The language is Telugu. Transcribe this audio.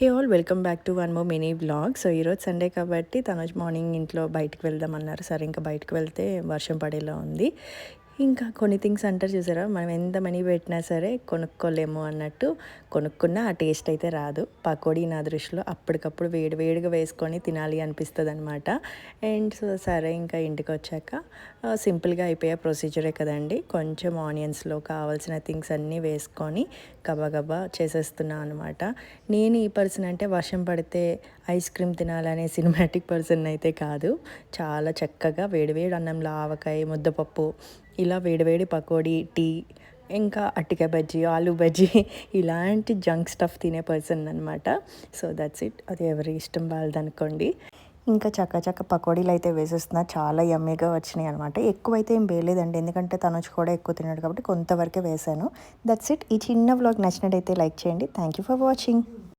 Hey all welcome back to one more mini blog so ఈరోజు సండే కాబట్టి తనోజ్ మార్నింగ్ ఇంట్లో బయటకు వెళ్దామన్నారు. సరే ఇంకా బయటకు వెళ్తే వర్షం పడేలా ఉంది. ఇంకా కొన్ని థింగ్స్ అంటారు చూసారా? మనం ఎంత మనీ పెట్టినా సరే కొనుక్కోలేము అన్నట్టు కొనుక్కున్న ఆ టేస్ట్ అయితే రాదు. పకోడీ నా దృష్టిలో అప్పటికప్పుడు వేడి వేడిగా వేసుకొని తినాలి అనిపిస్తుంది అనమాట అండ్ సో సరే ఇంకా ఇంటికి వచ్చాక సింపుల్గా అయిపోయే ప్రొసీజరే కదండి. కొంచెం ఆనియన్స్లో కావాల్సిన థింగ్స్ అన్నీ వేసుకొని గబగబా చేసేస్తున్నా అనమాట నేను ఈ పర్సన్ అంటే వర్షం పడితే ఐస్ క్రీమ్ తినాలనే సినిమాటిక్ పర్సన్ అయితే కాదు. చాలా చక్కగా వేడివేడి అన్నంలో ఆవకాయ ముద్దపప్పు ఇలా వేడివేడి పకోడీ టీ ఇంకా అట్టిక బజ్జీ ఆలు బజ్జీ ఇలాంటి జంక్ స్టఫ్ తినే పర్సన్ అనమాట సో దట్స్ ఇట్. అది ఎవరి ఇష్టం వాళ్ళదనుకోండి ఇంకా చక్క చక్క పకోడీలు అయితే వేసేస్తున్నా. చాలా యమ్మీగా వచ్చినాయి అనమాట ఎక్కువైతే ఏం వేయలేదండి. ఎందుకంటే తను కూడా ఎక్కువ తిన్నాడు కాబట్టి కొంతవరకే వేశాను. That's it. ఈ చిన్న వ్లాగ్ నచ్చినట్టయితే లైక్ చేయండి. Thank you for watching.